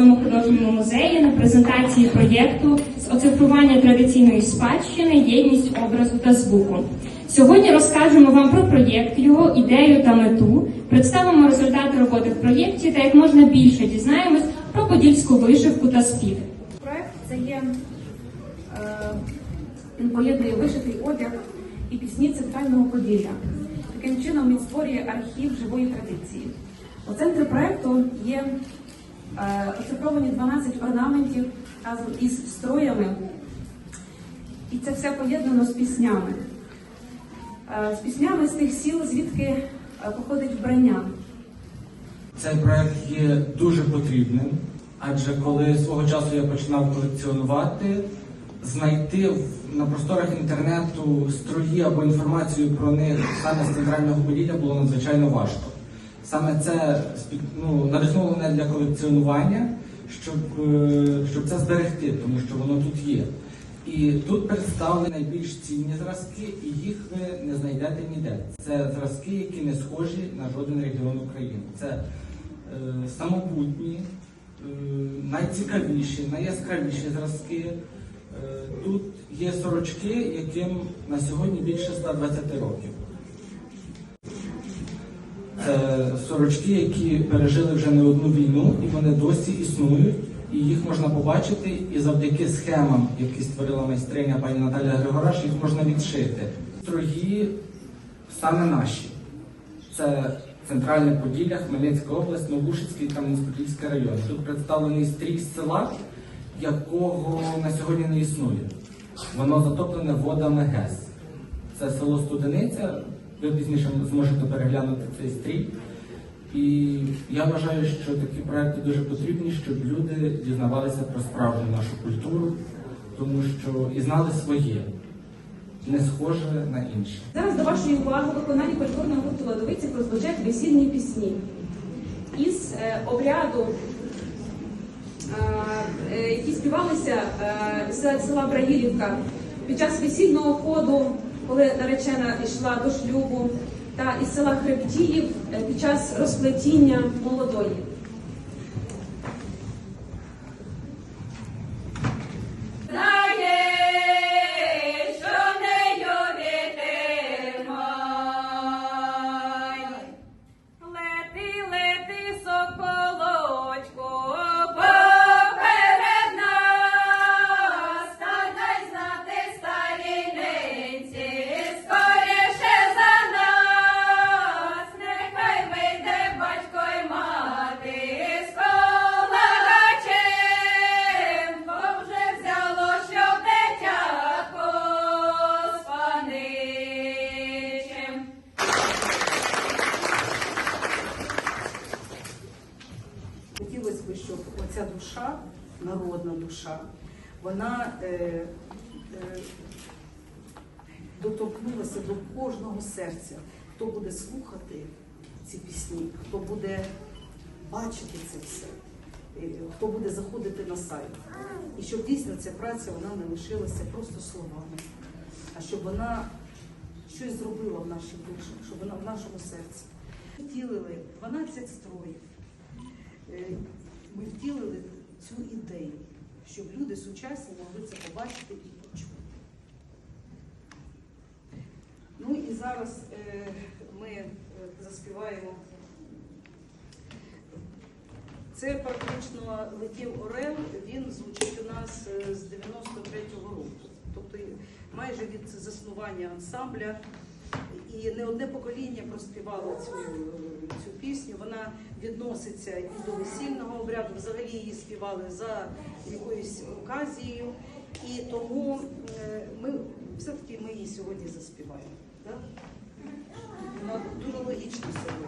Обласному художньому музеї на презентації проєкту з оцифрування традиційної спадщини, єдність образу та звуку. Сьогодні розкажемо вам про проєкт, його ідею та мету, представимо результати роботи в проєкті та як можна більше дізнаємось про подільську вишивку та спів. Проект це є е, поєднує вишитий одяг і пісні центрального Поділля. Таким чином він створює архів живої традиції. У центрі проекту є оцифровані 12 орнаментів разом із строями, і це все поєднано з піснями. Е, з піснями з тих сіл, звідки е, походить вбрання. Цей проект є дуже потрібним, адже коли свого часу я починав колекціонувати, знайти на просторах інтернету строї або інформацію про них саме з центрального Поділля було надзвичайно важко. Саме це ну, надихнуло для колекціонування, щоб, е, щоб це зберегти, тому що воно тут є. І тут представлені найбільш цінні зразки, і їх ви не знайдете ніде. Це зразки, які не схожі на жоден регіон України. Це е, самобутні, е, найцікавіші, найяскравіші зразки. Е, тут є сорочки, яким на сьогодні більше 120 років. Це сорочки, які пережили вже не одну війну, і вони досі існують. І їх можна побачити, і завдяки схемам, які створила майстриня пані Наталя Григораш, їх можна відшити. Строї саме наші. Це Центральне Поділля, Хмельницька область, Новушицький та Кам'янець-Подільський район. Тут представлений стрій села, якого на сьогодні не існує. Воно затоплене водами ГЕС. Це село Студениця. Ви пізніше зможете переглянути цей стрій. І я вважаю, що такі проекти дуже потрібні, щоб люди дізнавалися про справжню нашу культуру, тому що і знали своє, не схоже на інше. Зараз до вашої уваги виконання культурного гурту Ладовиці прозвучать весільні пісні. Із е, обряду, е, е, які співалися е, з села Браїлівка під час весільного ходу, коли наречена йшла до шлюбу, та із села Хребтіїв е, під час розплетіння молодої. Народна душа, вона е, е, доторкнулася до кожного серця, хто буде слухати ці пісні, хто буде бачити це все, е, хто буде заходити на сайт. І щоб дійсно ця праця вона не лишилася просто словами, а щоб вона щось зробила в наших душах, щоб вона в нашому серці. Ми Втілили 12 строїв. Е, ми втілили цю ідею, щоб люди сучасні могли це побачити і почути. Ну і зараз е, ми е, заспіваємо. Це практично летів Орел, він звучить у нас е, з 93-го року. Тобто майже від заснування ансамбля. І не одне покоління проспівало цю, цю відноситься і до весільного обряду. Взагалі її співали за якоюсь оказією. І тому е, ми все-таки ми її сьогодні заспіваємо. Вона дуже логічна сьогодні.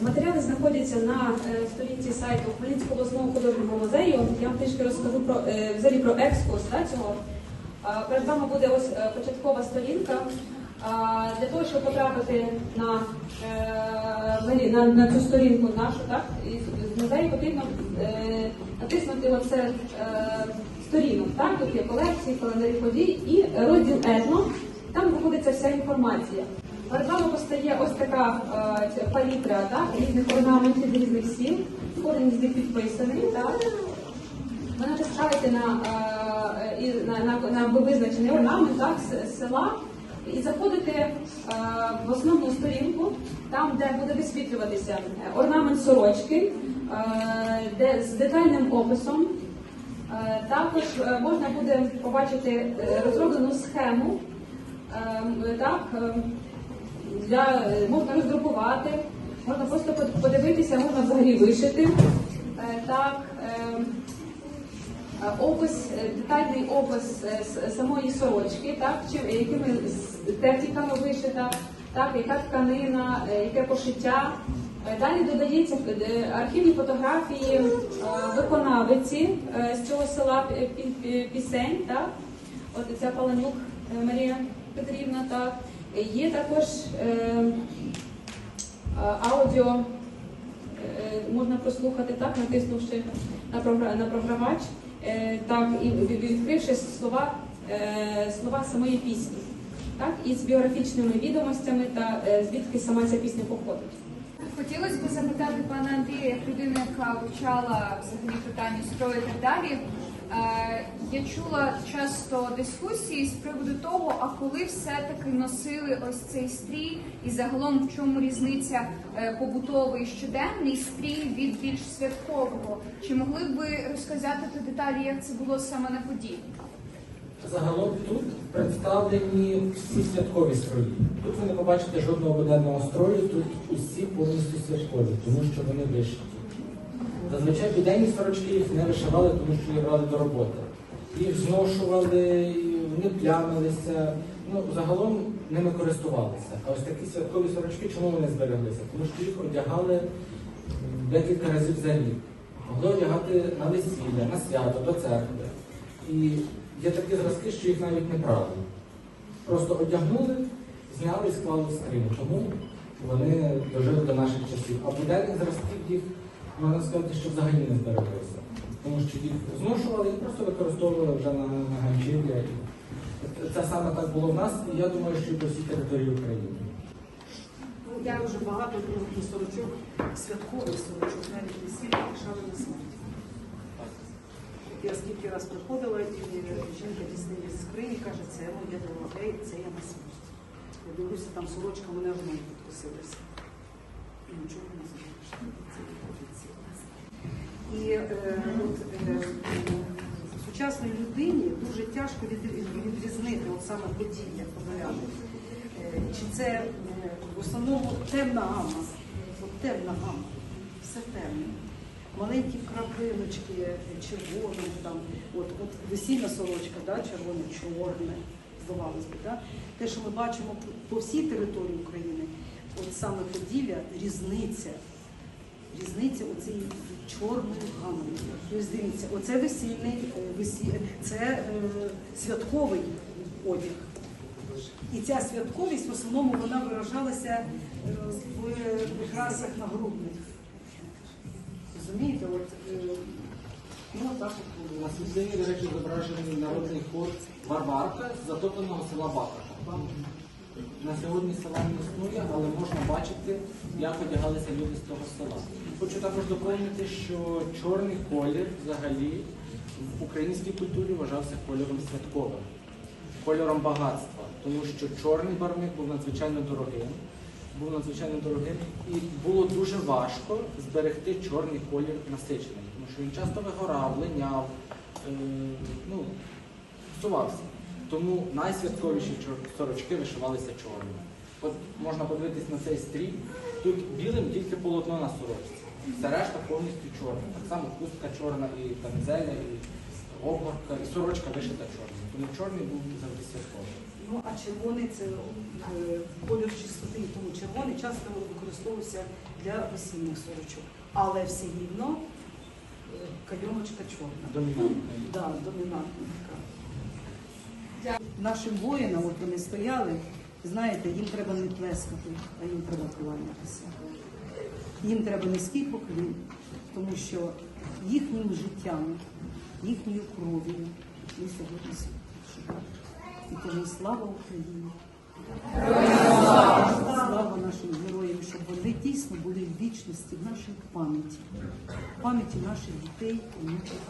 Матеріали знаходяться на е, сторінці сайту Хмельницького обласного художнього музею. Я вам трішки розкажу про е, взагалі про екскурс да, цього. Перед вами буде ось е, початкова сторінка. Для того, щоб потрапити на, на, на цю сторінку нашу, так, з музею потрібно натиснути оце сторінок. Так? Тут є колекції, календарі подій і розділ етно. Там знаходиться вся інформація. Перед вами постає ось така е, палітра так, різних орнаментів різних сіл. Кожен з них підписаний. Так. Ви натискаєте на, е, і на, на, на визначений орнамент так, з- села і заходите е, в основну сторінку, там, де буде висвітлюватися е, орнамент сорочки, е, де, з детальним описом. Е, Також е, можна буде побачити е, розроблену схему. е, Так, е, для, е, можна роздрукувати, можна просто подивитися, можна взагалі вишити. Е, Так, е, Е, опис, детальний опис самої сорочки, так, якими техніками вишита, так, яка тканина, яке пошиття. Далі додається архівні фотографії виконавиці з цього села пі- пі- пі- пісень, так, от ця Паланюк е, Марія Петрівна, так. Е, Є також е, е, аудіо можна прослухати так, натиснувши на програ- на програвач, так і відкривши слова, слова самої пісні, так, із біографічними відомостями та звідки сама ця пісня походить. Хотілося б запитати пана Андрія, як людина, яка вивчала взагалі питання строю і так далі. Е, я чула часто дискусії з приводу того, а коли все-таки носили ось цей стрій, і загалом в чому різниця е, побутовий щоденний стрій від більш святкового? Чи могли б ви розказати тут деталі, як це було саме на події? Загалом тут представлені всі святкові строї. Тут ви не побачите жодного буденного строю, тут усі повністю святкові, тому що вони вишиті. Зазвичай буденні сорочки їх не вишивали, тому що їх брали до роботи. Їх зношували, вони плямилися. Ну, загалом ними користувалися. А ось такі святкові сорочки, чому вони збереглися? Тому що їх одягали декілька разів за рік. Могли одягати на весілля, на свято, до церкви. І є такі зразки, що їх навіть не прали. Просто одягнули, зняли і склали в скриню. Тому вони дожили до наших часів. А буденних зразків їх можна сказати, що взагалі не збереглися. Тому що їх зношували і просто використовували вже на, на ганчір'я. Це саме так було в нас, і я думаю, що і по всій території України. Ну, я дуже багато других сорочок, святкових сорочок, навіть весілля лишали на смерть. Я скільки раз приходила, і жінка дістає з скрині, каже, це моє дороге, це я на смерть. Я дивлюся, там сорочка мене в ноги підкосилася. І нічого не. І е, от, сучасній людині дуже тяжко відрізнити от саме подія подоляни. Е, Чи це е, в основному темна гама, от темна гама, все темне. Маленькі крапиночки, червоне, там, от, от весільна сорочка, да, червоне, чорне, здавалось би. Да? Те, що ми бачимо по всій території України, от саме Поділля, різниця різниця у цій чорної гамми. Тобто дивіться, оце весільний е, весіль, це е, святковий одяг. І ця святковість в основному вона виражалася е, в прикрасах нагрудних. Розумієте, от е, ну так от. На світлині, до речі, зображений народний хор Варварка затопленого села Бакаша. На сьогодні села не існує, але можна бачити, як одягалися люди з того села. Хочу також доповнити, що чорний колір взагалі в українській культурі вважався кольором святковим, кольором багатства, тому що чорний барвник був надзвичайно дорогим, був надзвичайно дорогим і було дуже важко зберегти чорний колір насичений, тому що він часто вигорав, линяв, е, ну, псувався. Тому найсвятковіші сорочки вишивалися чорними. От можна подивитись на цей стрій. Тут білим тільки полотно на сорочці. Все решта повністю чорна. Так само хустка чорна, і камізеля, і обгорка, і сорочка вишита чорна. Тому чорний був завжди святковий. Ну а червоний це е, колір чистоти, тому червоний часто використовувався для весільних сорочок. Але все рівно е, кайомочка чорна. Домінантна. Да, домінантна така. Нашим воїнам, от вони стояли, знаєте, їм треба не плескати, а їм треба кланятися. Їм треба низький поклін, тому що їхнім життям, їхньою кров'ю ми сьогодні. І тому слава Україні! Слава нашим героям, щоб вони дійсно були в вічності в нашій пам'яті, в пам'яті наших дітей, онуків.